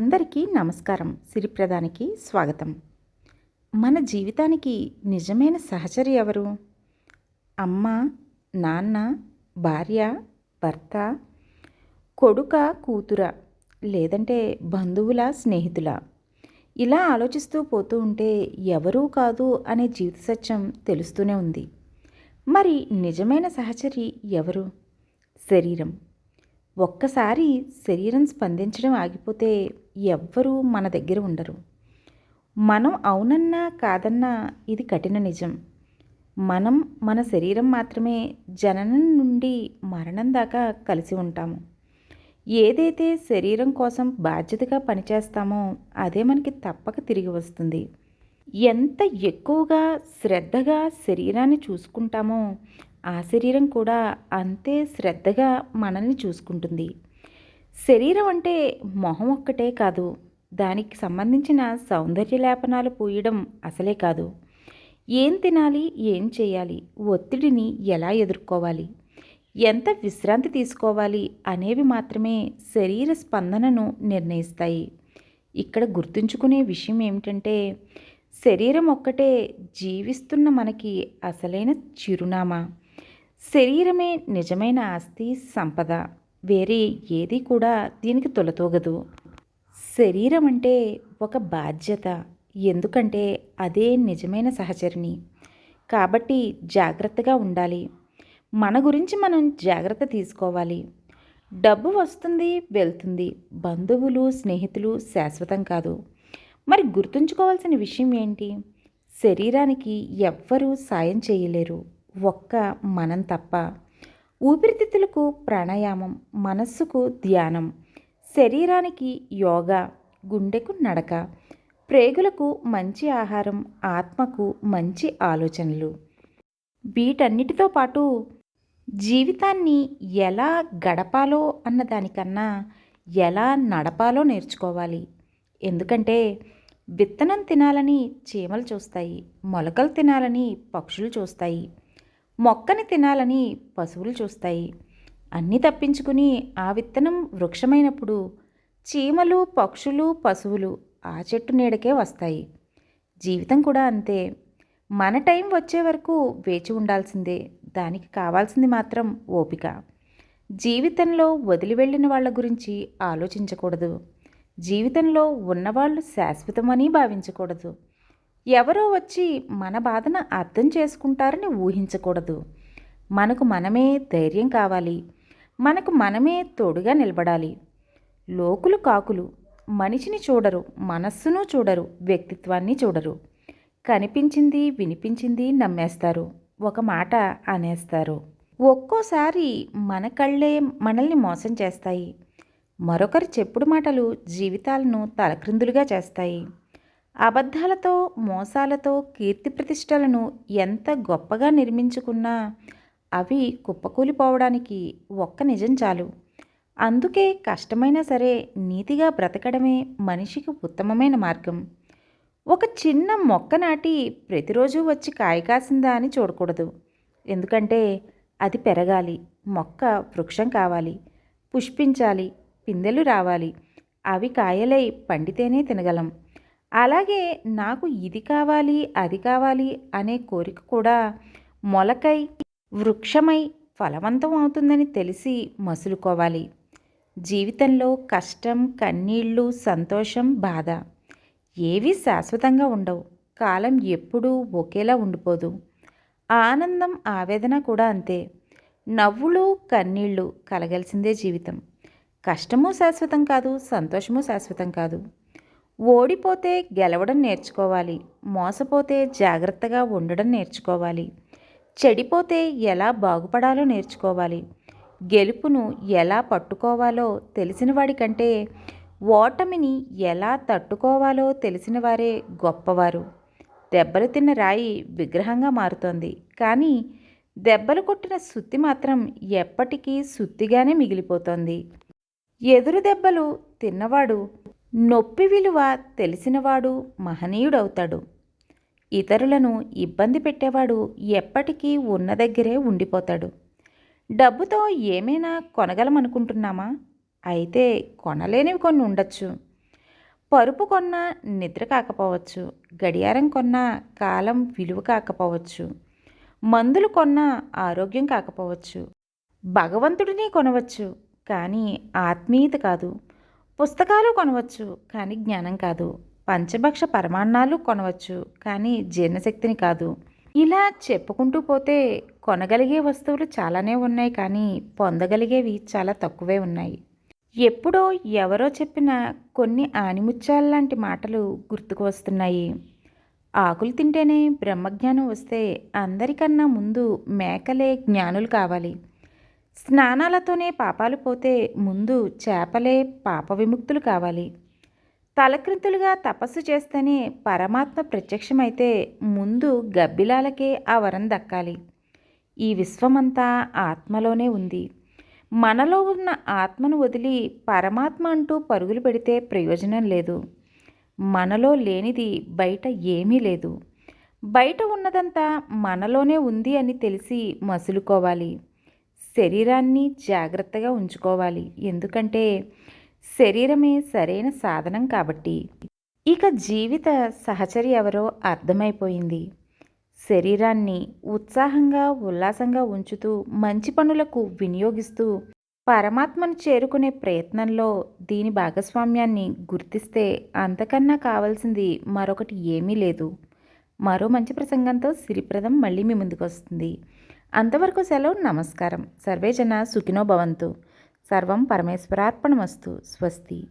అందరికీ నమస్కారం. సిరిప్రదానికి స్వాగతం. మన జీవితానికి నిజమైన సహచరి ఎవరు? అమ్మ నాన్న భార్య భర్త కొడుక కూతుర లేదంటే బంధువుల స్నేహితుల? ఇలా ఆలోచిస్తూ పోతూ ఉంటే ఎవరూ కాదు అనే జీవిత సత్యం తెలుస్తూనే ఉంది. మరి నిజమైన సహచరి ఎవరు? శరీరం. ఒక్కసారి శరీరం స్పందించడం ఆగిపోతే ఎవ్వరూ మన దగ్గర ఉండరు. మనం అవునన్నా కాదన్నా ఇది కఠిన నిజం. మనం మన శరీరం మాత్రమే జననం నుండి మరణం దాకా కలిసి ఉంటాము. ఏదైతే శరీరం కోసం బాధ్యతగా పనిచేస్తామో అదే మనకి తప్పక తిరిగి వస్తుంది. ఎంత ఎక్కువగా శ్రద్ధగా శరీరాన్ని చూసుకుంటామో ఆ శరీరం కూడా అంతే శ్రద్ధగా మనల్ని చూసుకుంటుంది. శరీరం అంటే మొహం ఒక్కటే కాదు దానికి సంబంధించిన సౌందర్య లేపనాలు పూయడం అసలే కాదు. ఏం తినాలి ఏం చేయాలి ఒత్తిడిని ఎలా ఎదుర్కోవాలి ఎంత విశ్రాంతి తీసుకోవాలి అనేవి మాత్రమే శరీర స్పందనను నిర్ణయిస్తాయి. ఇక్కడ గుర్తుంచుకునే విషయం ఏమిటంటే శరీరం ఒక్కటే జీవిస్తున్న మనకి అసలైన చిరునామా. శరీరమే నిజమైన ఆస్తి సంపద. వేరే ఏది కూడా దీనికి తొలతూగదు. శరీరం అంటే ఒక బాధ్యత. ఎందుకంటే అదే నిజమైన సహచరిని కాబట్టి జాగ్రత్తగా ఉండాలి. మన గురించి మనం జాగ్రత్త తీసుకోవాలి. డబ్బు వస్తుంది వెళ్తుంది. బంధువులు స్నేహితులు శాశ్వతం కాదు. మరి గుర్తుంచుకోవాల్సిన విషయం ఏంటి? శరీరానికి ఎవ్వరూ సాయం చేయలేరు. ఒక్క మనం తప్ప. ఊపిరితిత్తులకు ప్రాణాయామం మనస్సుకు ధ్యానం శరీరానికి యోగా గుండెకు నడక ప్రేగులకు మంచి ఆహారం ఆత్మకు మంచి ఆలోచనలు. వీటన్నిటితో పాటు జీవితాన్ని ఎలా గడపాలో అన్నదానికన్నా ఎలా నడపాలో నేర్చుకోవాలి. ఎందుకంటే విత్తనం తినాలని చీమలు చూస్తాయి మొలకలు తినాలని పక్షులు చూస్తాయి. మొక్కని తినాలని పశువులు చూస్తాయి. అన్నీ తప్పించుకుని ఆ విత్తనం వృక్షమైనప్పుడు చీమలు పక్షులు పశువులు ఆ చెట్టు నీడకే వస్తాయి. జీవితం కూడా అంతే. మన టైం వచ్చే వరకు వేచి ఉండాల్సిందే. దానికి కావాల్సింది మాత్రం ఓపిక. జీవితంలో వదిలి వెళ్ళిన వాళ్ళ గురించి ఆలోచించకూడదు. జీవితంలో ఉన్నవాళ్ళు శాశ్వతమని భావించకూడదు. ఎవరో వచ్చి మన బాధను అర్థం చేసుకుంటారని ఊహించకూడదు. మనకు మనమే ధైర్యం కావాలి. మనకు మనమే తోడుగా నిలబడాలి. లోకులు కాకులు. మనిషిని చూడరు మనస్సును చూడరు వ్యక్తిత్వాన్ని చూడరు. కనిపించింది వినిపించింది నమ్మేస్తారు. ఒక మాట అనేస్తారు. ఒక్కోసారి మన కళ్ళే మనల్ని మోసం చేస్తాయి. మరొకరి చెప్పుడు మాటలు జీవితాలను తలక్రిందులుగా చేస్తాయి. అబద్ధాలతో మోసాలతో కీర్తి ప్రతిష్టలను ఎంత గొప్పగా నిర్మించుకున్నా అవి కుప్పకూలిపోవడానికి ఒక్క నిజం చాలు. అందుకే కష్టమైనా సరే నీతిగా బ్రతకడమే మనిషికి ఉత్తమమైన మార్గం. ఒక చిన్న మొక్క నాటి ప్రతిరోజు వచ్చి కాయ కాసిందా అని చూడకూడదు. ఎందుకంటే అది పెరగాలి మొక్క వృక్షం కావాలి పుష్పించాలి పిందెలు రావాలి. అవి కాయలై పండితేనే తినగలం. అలాగే నాకు ఇది కావాలి అది కావాలి అనే కోరిక కూడా మొలకై వృక్షమై ఫలవంతం అవుతుందని తెలిసి మసులుకోవాలి. జీవితంలో కష్టం కన్నీళ్ళు సంతోషం బాధ ఏవి శాశ్వతంగా ఉండవు. కాలం ఎప్పుడూ ఒకేలా ఉండిపోదు. ఆనందం ఆవేదన కూడా అంతే. నవ్వులు కన్నీళ్ళు కలగలిసిందే జీవితం. కష్టము శాశ్వతం కాదు సంతోషము శాశ్వతం కాదు. ఓడిపోతే గెలవడం నేర్చుకోవాలి మోసపోతే జాగ్రత్తగా ఉండడం నేర్చుకోవాలి చెడిపోతే ఎలా బాగుపడాలో నేర్చుకోవాలి గెలుపును ఎలా పట్టుకోవాలో తెలిసిన వాడికంటే ఓటమిని ఎలా తట్టుకోవాలో తెలిసిన వారే గొప్పవారు. దెబ్బలు తిన్న రాయి విగ్రహంగా మారుతోంది కానీ దెబ్బలు కొట్టిన సుత్తి మాత్రం ఎప్పటికీ సుత్తిగానే మిగిలిపోతోంది. ఎదురు దెబ్బలు తిన్నవాడు నొప్పి విలువ తెలిసినవాడు మహనీయుడవుతాడు. ఇతరులను ఇబ్బంది పెట్టేవాడు ఎప్పటికీ ఉన్న దగ్గరే ఉండిపోతాడు. డబ్బుతో ఏమైనా కొనగలమనుకుంటున్నామా? అయితే కొనలేనివి కొన్ని ఉండొచ్చు. పరుపు కొన్న నిద్ర కాకపోవచ్చు. గడియారం కొన్న కాలం విలువ కాకపోవచ్చు. మందులు కొన్న ఆరోగ్యం కాకపోవచ్చు. భగవంతుడిని కొనవచ్చు. కానీ ఆత్మీయత కాదు. పుస్తకాలు కొనవచ్చు కానీ జ్ఞానం కాదు. పంచభక్ష పరమాన్నాలు కొనవచ్చు కానీ జీర్ణశక్తిని కాదు. ఇలా చెప్పుకుంటూ పోతే కొనగలిగే వస్తువులు చాలానే ఉన్నాయి కానీ పొందగలిగేవి చాలా తక్కువే ఉన్నాయి. ఎప్పుడో ఎవరో చెప్పిన కొన్ని ఆనిముత్యాల మాటలు గుర్తుకు వస్తున్నాయి. ఆకులు తింటేనే బ్రహ్మజ్ఞానం వస్తే అందరికన్నా ముందు మేకలే జ్ఞానులు కావాలి. స్నానాలతోనే పాపాలు పోతే ముందు చేపలే పాప విముక్తులు కావాలి. తలక్రింతులుగా తపస్సు చేస్తేనే పరమాత్మ ప్రత్యక్షమైతే ముందు గబ్బిలాలకే ఆ వరం దక్కాలి. ఈ విశ్వమంతా ఆత్మలోనే ఉంది. మనలో ఉన్న ఆత్మను వదిలి పరమాత్మ అంటూ పరుగులు పెడితే ప్రయోజనం లేదు. మనలో లేనిది బయట ఏమీ లేదు. బయట ఉన్నదంతా మనలోనే ఉంది అని తెలిసి మసులుకోవాలి. శరీరాన్ని జాగ్రత్తగా ఉంచుకోవాలి. ఎందుకంటే శరీరమే సరైన సాధనం కాబట్టి. ఇక జీవిత సహచరి ఎవరో అర్థమైపోయింది. శరీరాన్ని ఉత్సాహంగా ఉల్లాసంగా ఉంచుతూ మంచి పనులకు వినియోగిస్తూ పరమాత్మను చేరుకునే ప్రయత్నంలో దీని భాగస్వామ్యాన్ని గుర్తిస్తే అంతకన్నా కావాల్సింది మరొకటి ఏమీ లేదు. మరో మంచి ప్రసంగంతో సిరిప్రదం మళ్ళీ మీ ముందుకు వస్తుంది. అంతవరకు సెలవు నమస్కారం. సర్వేజన సుఖినో భవంతు. సర్వం పరమేశ్వరార్పణమస్తు. స్వస్తి.